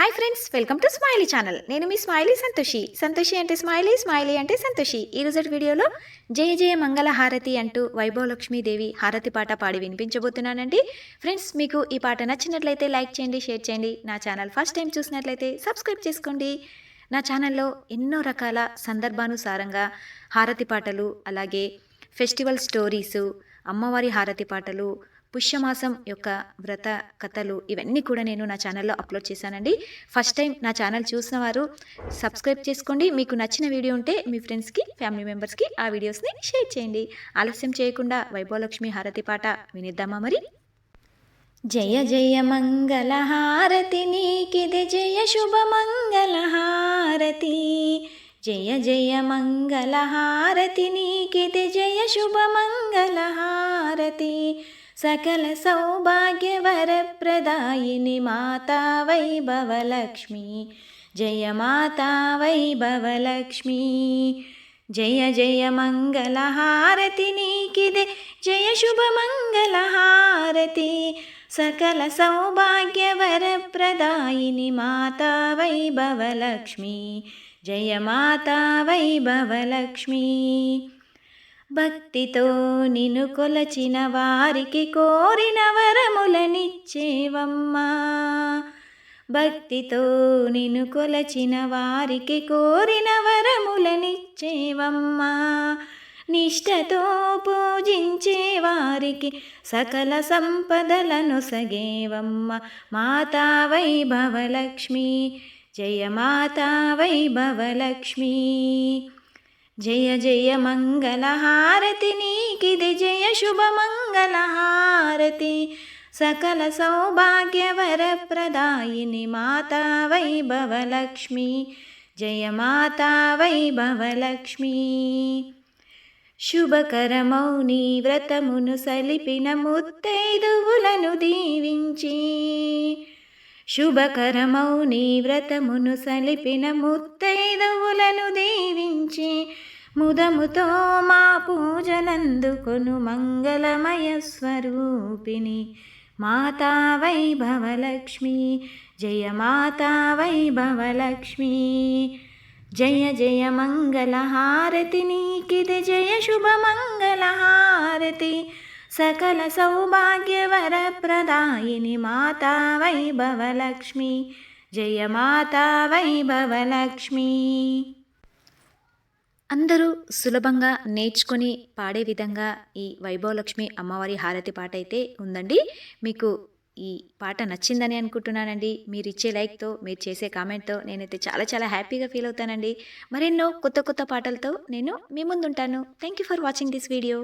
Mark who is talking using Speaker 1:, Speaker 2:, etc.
Speaker 1: Hi friends welcome to Smiley channel నేను మీ smiley Santoshi Santoshi అంటే స్మైలీ స్మైలీ అంటే సంతోషి ఈ రోజు వీడియోలో జయ జయ మంగళ హారతి అంటూ వైభవలక్ష్మీదేవి హారతి పాట పాడి వినిపించబోతున్నానండి. ఫ్రెండ్స్ మీకు ఈ పాట నచ్చినట్లయితే లైక్ చేయండి షేర్ చేయండి. నా ఛానల్ ఫస్ట్ టైం చూసినట్లయితే సబ్స్క్రైబ్ చేసుకోండి. నా ఛానల్లో ఎన్నో రకాల సందర్భానుసారంగా హారతి పాటలు అలాగే ఫెస్టివల్ స్టోరీసు అమ్మవారి హారతి పాటలు పుష్యమాసం యొక్క వ్రత కథలు ఇవన్నీ కూడా నేను నా ఛానల్లో అప్లోడ్ చేశానండి. ఫస్ట్ టైం నా ఛానల్ చూసిన వారు సబ్స్క్రైబ్ చేసుకోండి. మీకు నచ్చిన వీడియో ఉంటే మీ ఫ్రెండ్స్కి ఫ్యామిలీ మెంబర్స్కి ఆ వీడియోస్ని షేర్ చేయండి. ఆలస్యం చేయకుండా వైభవలక్ష్మి హారతి పాట వినిద్దామా మరి? జయ జయ మంగళ హారతి నీకిది జయ శుభ మంగళ హారతి. జయ జయ మంగళ హారతి నీకిది జయ శుభ మంగళ హారతి. सकलसौभाग्यवरप्रदायिनि माता वैभवलक्ष्मी। जय माता वैभवलक्ष्मी। जय जय मङ्गलहारति नीकिदे जय शुभमङ्गलहारति सकलसौभाग्यवरप्रदायिनि माता वैभवलक्ष्मी। जय माता वैभवलक्ष्मी। భక్తితో నిన్ను కొలచిన వారికి కోరిన వరములనిచ్చేవమ్మా. భక్తితో నిన్ను కొలచిన వారికి కోరిన వరములనిచ్చేవమ్మా. నిష్టతో పూజించే వారికి సకల సంపదలను సగేవమ్మ. మాతా వైభవలక్ష్మి జయ మాతా వైభవలక్ష్మి. జయ జయ మంగళహారతి నీకిది జయ శుభ మంగళహారతి. సకల సౌభాగ్యవరప్రదాయిని మాతా వైభవలక్ష్మి జయ మాతా వైభవలక్ష్మి. శుభకరమౌ నీ వ్రతమును సలిపిన ముత్తైదువులను దీవించి శుభకరమౌ నీ వ్రతమును సలిపిన ముత్తైదవులను దీవించి ముదముతో మా పూజలందుకొను మంగళమయ స్వరూపిణి. మాతా వైభవలక్ష్మి జయ మాతా వైభవలక్ష్మి జయ జయ మంగళహారతి నీకిది జయ శుభ హారతి సకల సౌభాగ్యవర వరప్రదాయిని మాతా వైభవలక్ష్మి. జయ మాతా వైభవలక్ష్మి. అందరూ సులభంగా నేర్చుకొని పాడే విధంగా ఈ వైభవలక్ష్మి అమ్మవారి హారతి పాట అయితే ఉందండి. మీకు ఈ పాట నచ్చిందని అనుకుంటున్నానండి. మీరు ఇచ్చే లైక్తో మీరు చేసే కామెంట్తో నేనైతే చాలా చాలా హ్యాపీగా ఫీల్ అవుతానండి. మరెన్నో కొత్త కొత్త పాటలతో నేను మీ ముందుంటాను. Thank you for watching this video.